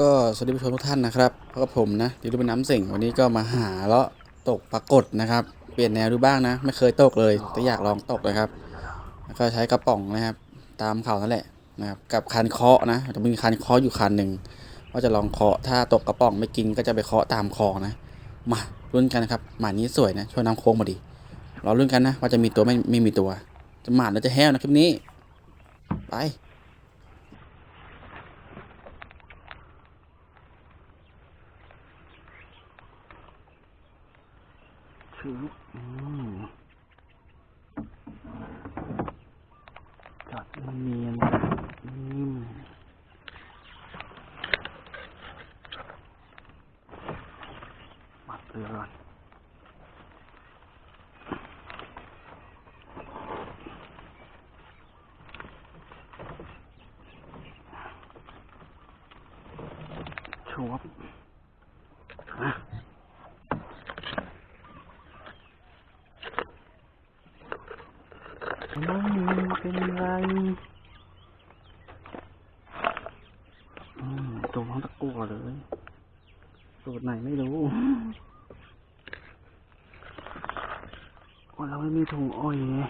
ก็สวัสดีผู้ชมทุกท่านนะครับพบกับผมนะดิลูเป็นน้ำสิงวันนี้ก็มาหาเลาะตกปรากฏนะครับ เปลี่ยนแนวดูบ้างนะ ไม่เคยตกเลย แต่อยากลองตกนะครับ ก็ใช้กระป๋องนะครับ ตามเขานั่นแหละนะครับ กับคันเคาะนะจะมีคันเคาะอยู่คันหนึ่งว่าจะลองเคาะ ถ้าตกกระป๋องไม่กินก็จะไปเคาะตามคองนะ มาลุ้นกันนะครับ หมานี้สวยนะช่วยน้ำโค้งมาดีรอลุ้นกันนะว่าจะมีตัวไม่ไม่มีตัว จะหมาดหรือจะแห้วนะคลิปนี้ ไป ถืออืมจัดเนียนนิ่มมัดเรือก่อนชวบอะ ไม่เป็นไรอืมตัวน้องตะกัวเลยสูตรไหนไม่รู้ว่าเรา ไม่มีถุงอ้อยไง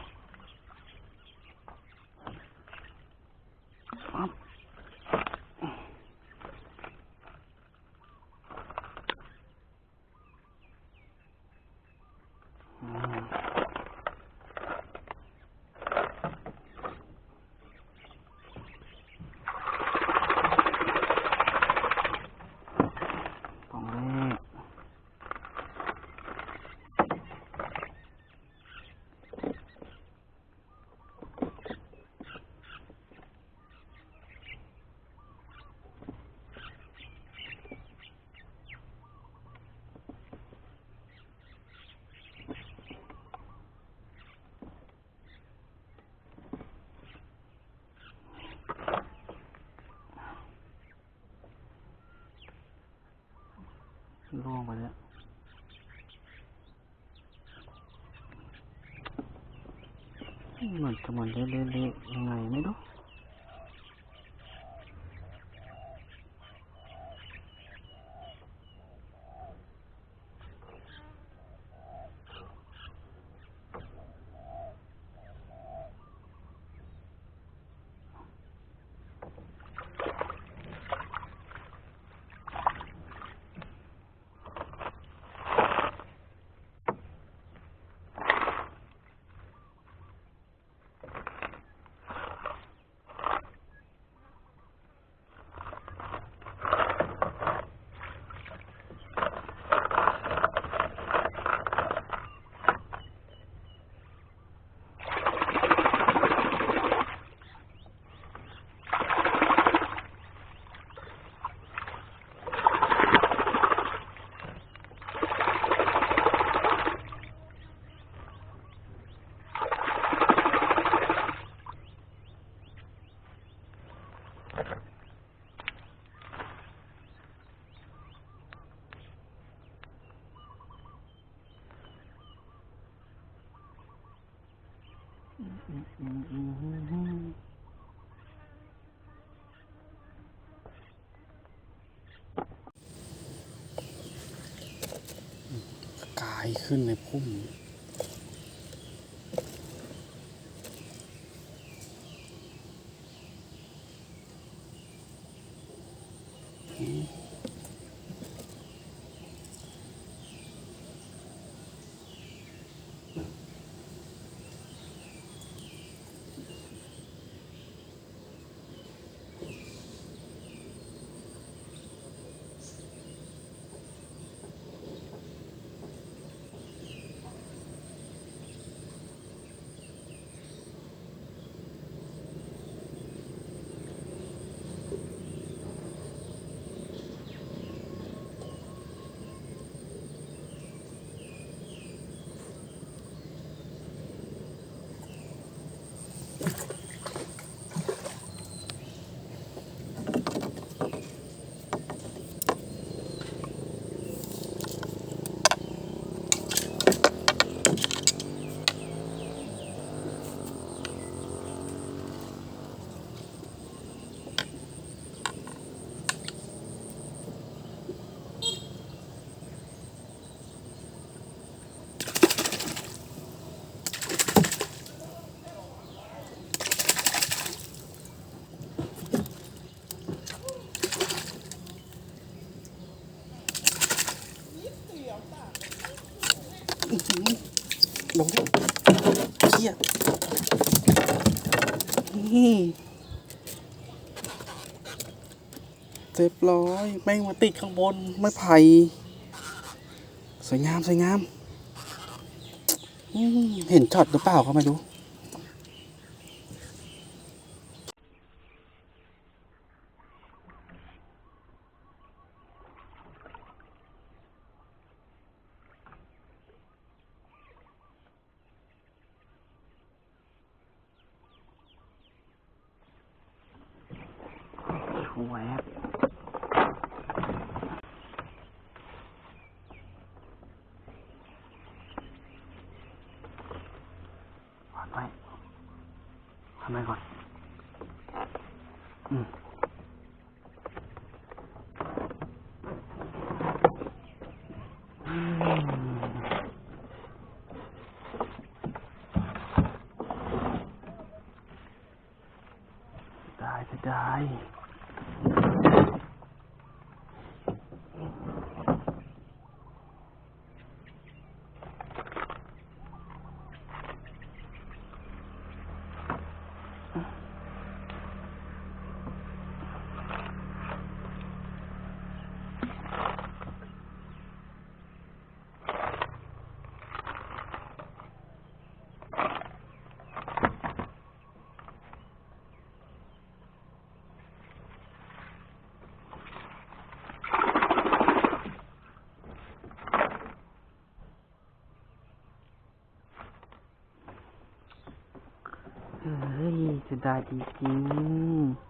ปั๊บอืม กล่องแรก ร่วงไปแล้วมันจะมันเละๆยังไงไม่รู้ กายขึ้นในพุ่มอ ลงเชี่ยนี่เรียบร้อยแม่งมาติดข้างบนไม่ไผ่สวยงามสวยงามอืมเห็นช็อตหรือเปล่าก็ไม่รู้ แวบวางไว้ทำไมก่อน อืมอืมได้จะได้ เฮ้ ยจะได้จริงๆ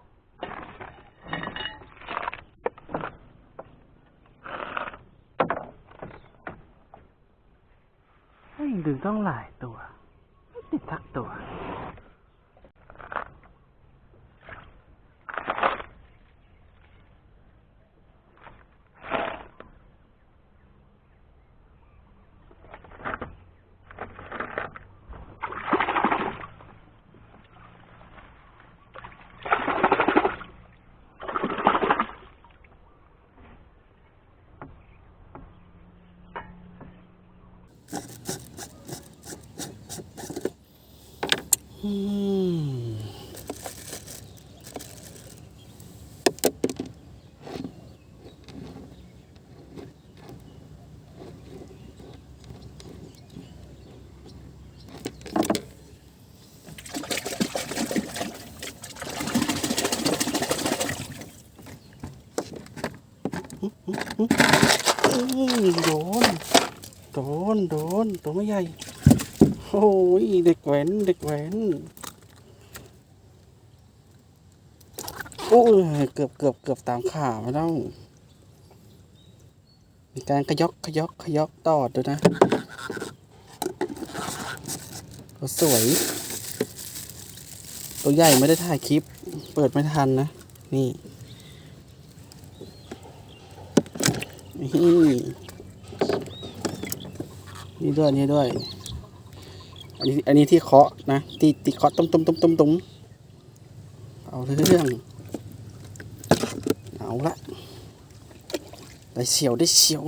เฮ้ยดึงต้องหลายตัวไม่ติดทักตัว อืมอื้อ โดน โดน โดน ตัวไม่ใหญ่ โอ้ยเด็กแว้นเด็กแว้นโอ้ยเกือบเกือบเกือบตามขาไม่ต้องมีการขยอกขยอกขยอกตอดด้วยนะก็สวย ตัวใหญ่ไม่ได้ถ่ายคลิป เปิดไม่ทันนะ นี่นี่นี่ด้วยนี่ด้วย อันนี้อันนี้ที่เคาะนะที่ที่เคาะตุ้มตุ้มตุ้มตุ้มตุ้มเอาเรื่องเอาละได้เฉียวได้เฉียว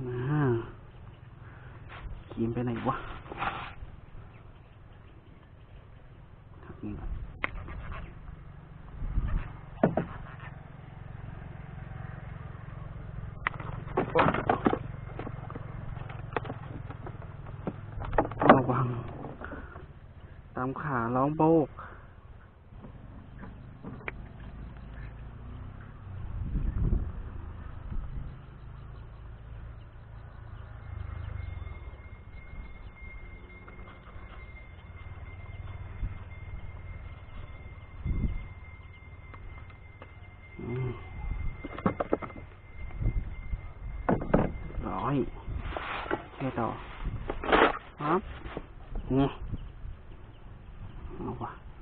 อ่าขีมไปไหนวะทักนี่ก่อนระวัง ตามขาร้อ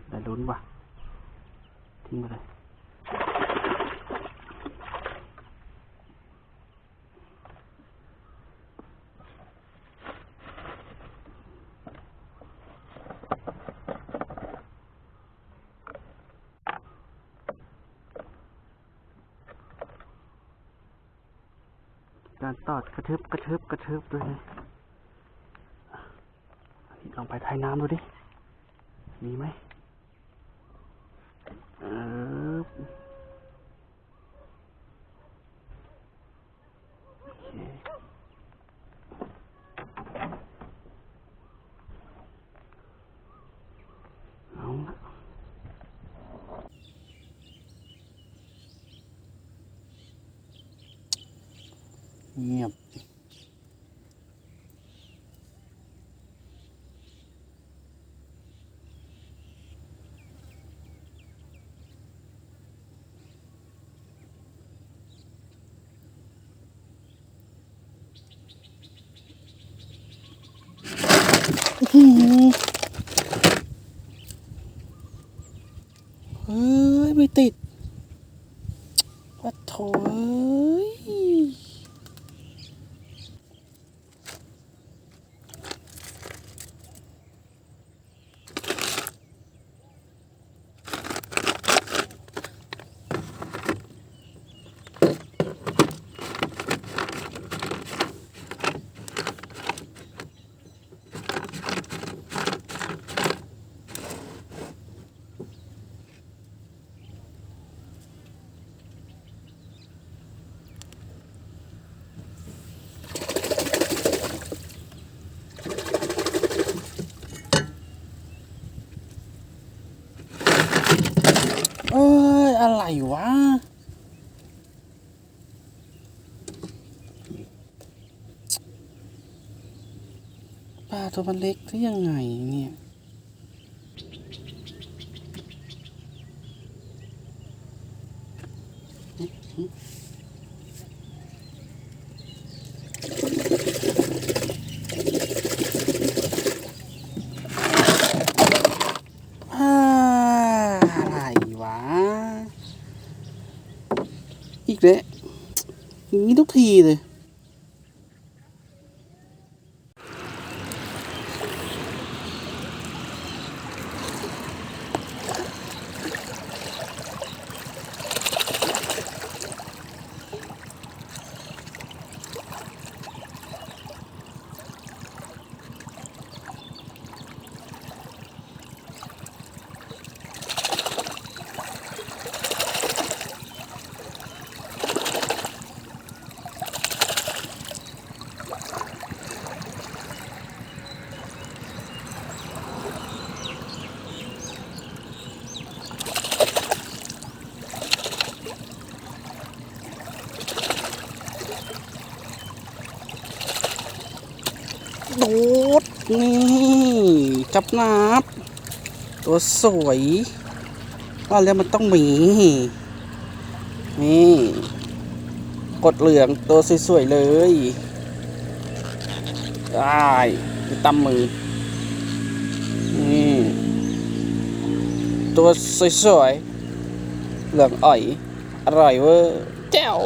แต่ลุ้นว่ะ ทิ้งไปเลยการตอดกระทึบกระทึบกระทึบด้วยนะลองไปทายน้ำดูดิ มีไหม อโอ เฮ้ย ไม่ติดวัดโถเอ้ยเอ้ย อะไร วะ ปลาตัวมันเล็กได้ยังไงเนี่ย อ่าอะไรวะ อีกแล้วอย่างนี้ทุกทีเลย โดด นี่จับนับ ตัวสวย ว่าแล้วมันต้องหมี นี่ กดเหลืองตัวสวยๆเลยได้ไปตำมือ นี่ ตัวสวยๆ เหลืองอ่อย อร่อยเวอร์แจ๋ว